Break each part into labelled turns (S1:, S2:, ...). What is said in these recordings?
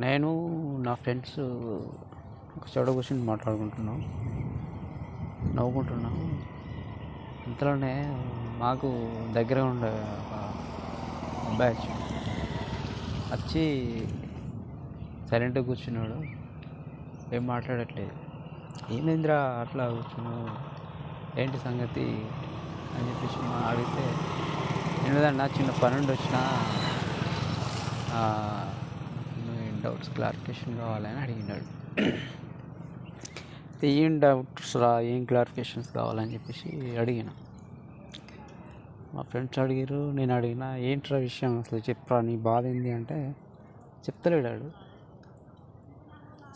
S1: నేను నా ఫ్రెండ్స్ ఒక చోట కూర్చొని మాట్లాడుకుంటున్నాం. నవ్వుకుంటున్నాం. ఇంతలోనే మాకు దగ్గర ఉండే ఒక అబ్బాయి వచ్చి వచ్చి సైలెంట్గా కూర్చున్నాడు. ఏం మాట్లాడట్లేదు. ఏమైందిరా? అట్లా కూర్చున్నావు? ఏంటి సంగతి? అని చెప్పేసి మా అడిగితే ఏంటంటే చిన్న పని ఉండి వచ్చిన డౌట్స్ క్లారిఫికేషన్ కావాలని అడిగినాడు. ఏం డౌట్స్ రా ఏం క్లారిఫికేషన్స్ కావాలని చెప్పేసి అడిగిన. మా ఫ్రెండ్స్ అడిగారు నేను అడిగిన ఏంట్రా విషయం అసలు చెప్పరా నీ బాధ ఏంది అంటే చెప్తలేడాడు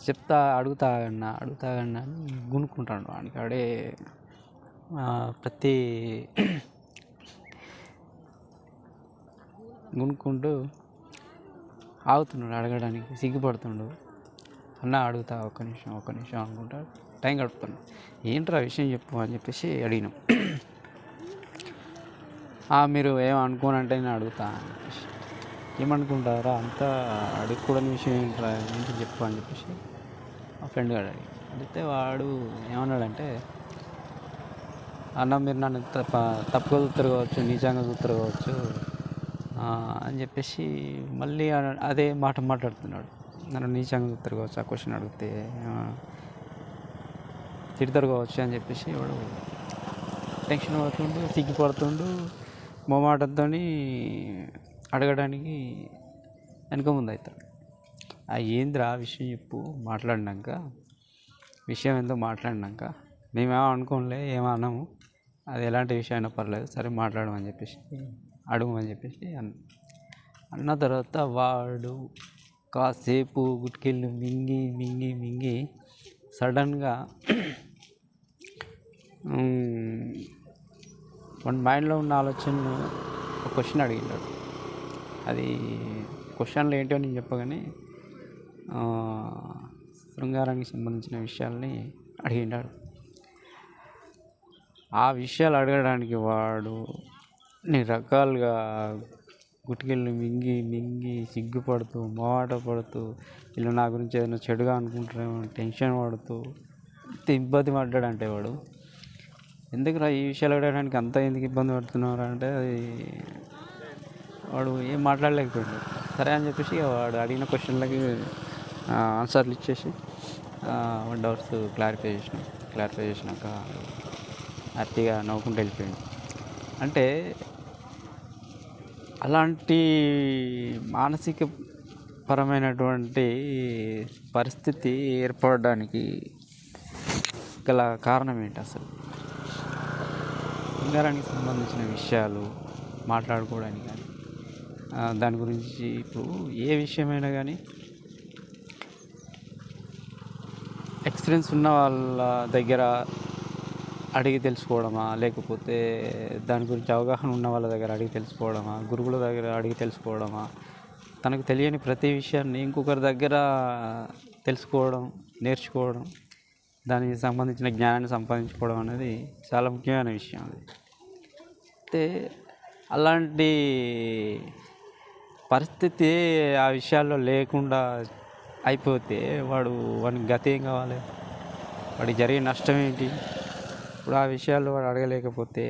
S1: చెప్తా అడుగుతా అన్నా అడుగుతా అని గునుక్కుంటాడు వాడికి ఆడే ప్రతి గునుక్కుంటూ ఆగుతున్నాడు అడగడానికి సిగ్గుపడుతుండు. అన్న అడుగుతా ఒక్క నిమిషం ఒక్క నిమిషం అనుకుంటా టైం గడుపుతున్నాడు ఏంట్రా విషయం చెప్పు అని చెప్పేసి అడిగినాం. మీరు ఏమనుకోనంటే నేను అడుగుతా అని ఏమనుకుంటారా? అంతా అడుగుకూడని విషయం ఏంట్రా? ఏంటి చెప్పు అని చెప్పేసి మా ఫ్రెండ్ గారు అడిగి అడిగితే వాడు ఏమన్నాడంటే అన్న మీరు నన్ను తప్ప తప్పుగా చూస్తారు కావచ్చు నీచంగా చూస్తారు కావచ్చు అని చెప్పేసి మళ్ళీ అదే మాట మాట్లాడుతున్నాడు. నన్ను నీచంగా చూస్తారు కావచ్చు ఆ క్వశ్చన్ అడిగితే తిడతారు కావచ్చు అని చెప్పేసి వాడు టెన్షన్ పడుతుండు సిగ్గుపడుతుండు మొమాటంతో అడగడానికి వెనక ముందు అవుతాడు. ఆ ఏంద్రా విషయం చెప్పు మాట్లాడినాక విషయం ఏందో మాట్లాడినాక మేమేమో అనుకోలే ఏమన్నాము అది ఎలాంటి విషయం అయినా పర్లేదు సరే మాట్లాడమని చెప్పేసి అడుగుమని చెప్పేసి అన్న అన్న తర్వాత వాడు కాసేపు గుట్కెళ్ళు మింగి మింగి మింగి సడన్గా మన మైండ్లో ఉన్న ఆలోచనను ఒక క్వశ్చన్ అడిగినాడు అది క్వశ్చన్లు ఏంటో నేను చెప్పగానే శృంగారానికి సంబంధించిన విషయాల్ని అడిగినాడు ఆ విషయాలు అడగడానికి వాడు అన్ని రకాలుగా గుటికెళ్ళి మింగి మింగి సిగ్గుపడుతూ మాట పడుతూ వీళ్ళు నా గురించి ఏదైనా చెడుగా అనుకుంటారేమో టెన్షన్ పడుతూ ఎంత ఇబ్బంది పడ్డాడంటే వాడు. ఎందుకురా ఈ విషయాలు అడగడానికి అంత ఎందుకు ఇబ్బంది పడుతున్నారు అంటే అది వాడు ఏం మాట్లాడలేకపోయాడు. సరే అని చెప్పేసి వాడు అడిగిన క్వశ్చన్లకి ఆన్సర్లు ఇచ్చేసి వన్ డౌట్స్ క్లారిఫై చేసినాం క్లారిఫై చేసినాక హ్యాపీగా నవ్వుకుంటూ వెళ్ళిపోయాడు. అంటే అలాంటి మానసిక పరమైనటువంటి పరిస్థితి ఏర్పడడానికి గల కారణం ఏంటి అసలు? బంగారానికి సంబంధించిన విషయాలు మాట్లాడుకోవడానికి కానీ దాని గురించి ఇప్పుడు ఏ విషయమైనా కానీ ఎక్స్పీరియన్స్ ఉన్న వాళ్ళ దగ్గర అడిగి తెలుసుకోవడమా? లేకపోతే దాని గురించి అవగాహన ఉన్న వాళ్ళ దగ్గర అడిగి తెలుసుకోవడమా? గురువుల దగ్గర అడిగి తెలుసుకోవడమా? తనకు తెలియని ప్రతి విషయాన్ని ఇంకొకరి దగ్గర తెలుసుకోవడం నేర్చుకోవడం దానికి సంబంధించిన జ్ఞానాన్ని సంపాదించుకోవడం అనేది చాలా ముఖ్యమైన విషయం అది. అయితే అలాంటి పరిస్థితి ఆ విషయాల్లో లేకుండా అయిపోతే వాడు వాడికి గతి ఏం కావాలి? వాడికి జరిగే నష్టం ఏంటి? ఇప్పుడు ఆ విషయాలు వాడు అడగలేకపోతే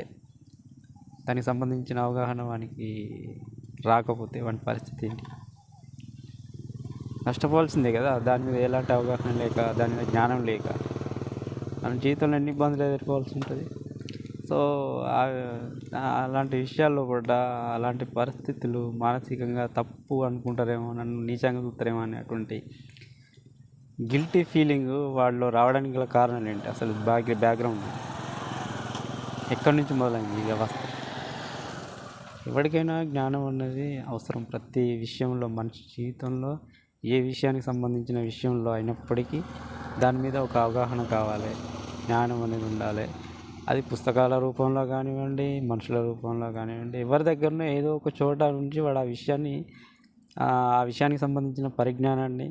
S1: దానికి సంబంధించిన అవగాహన వానికి రాకపోతే వాడి పరిస్థితి ఏంటి? నష్టపోవాల్సిందే కదా. దాని మీద ఎలాంటి అవగాహన లేక దాని మీద జ్ఞానం లేక మన జీవితంలో ఎన్ని ఇబ్బందులు ఎదుర్కోవాల్సి ఉంటుంది? సో అలాంటి విషయాల్లో కూడా అలాంటి పరిస్థితులు మానసికంగా తప్పు అనుకుంటారేమో నన్ను నీచంగా చూస్తారేమో అనేటువంటి గిల్టీ ఫీలింగ్ వాళ్ళు రావడానికి గల కారణాలు ఏంటి? అసలు బ్యాక్ బ్యాక్గ్రౌండ్ ఎక్కడి నుంచి మొదలైంది ఈ వ్యవస్థ? ఎవరికైనా జ్ఞానం అనేది అవసరం. ప్రతి విషయంలో మనిషి జీవితంలో ఏ విషయానికి సంబంధించిన విషయంలో అయినప్పటికీ దాని మీద ఒక అవగాహన కావాలి. జ్ఞానం అనేది ఉండాలి. అది పుస్తకాల రూపంలో కానివ్వండి మనుషుల రూపంలో కానివ్వండి ఎవరి దగ్గరనో ఏదో ఒక చోట నుంచి వాడు ఆ విషయాన్ని ఆ విషయానికి సంబంధించిన పరిజ్ఞానాన్ని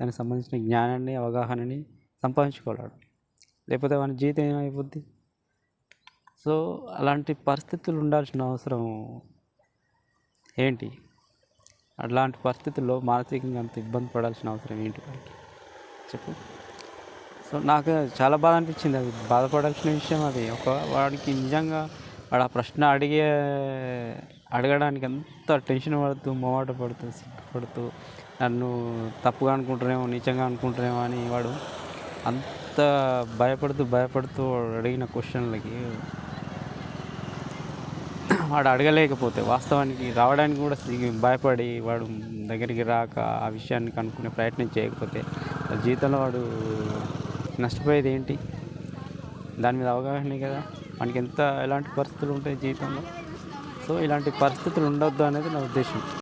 S1: దానికి సంబంధించిన జ్ఞానాన్ని అవగాహనని సంపాదించుకోవాలి. లేకపోతే వాని జీవితం ఏమైపోద్ది? సో అలాంటి పరిస్థితులు ఉండాల్సిన అవసరం ఏంటి? అలాంటి పరిస్థితుల్లో మానసికంగా అంత ఇబ్బంది పడాల్సిన అవసరం ఏంటి వాడికి చెప్పు. సో నాకు చాలా బాధ అనిపించింది. అది బాధపడాల్సిన విషయం అది. ఒక వాడికి నిజంగా వాడు ఆ ప్రశ్న అడిగే అడగడానికి ఎంత టెన్షన్ పడుతూ మొమాట పడుతూ సిగ్గుపడుతూ నన్ను తప్పుగా అనుకుంటున్నామో నీచంగా అనుకుంటున్నామో అని వాడు అంత భయపడుతూ భయపడుతూ వాడు అడిగిన క్వశ్చన్లకి వాడు అడగలేకపోతే వాస్తవానికి రావడానికి కూడా భయపడి వాడు దగ్గరికి రాక ఆ విషయాన్ని కనుక్కునే ప్రయత్నం చేయకపోతే జీవితంలో వాడు నష్టపోయేది ఏంటి? దాని మీద అవగాహన కదా. మనకి ఎంత ఎలాంటి పరిస్థితులు ఉంటాయి జీవితంలో? సో ఇలాంటి పరిస్థితులు ఉండొద్దు అనేది నా ఉద్దేశం.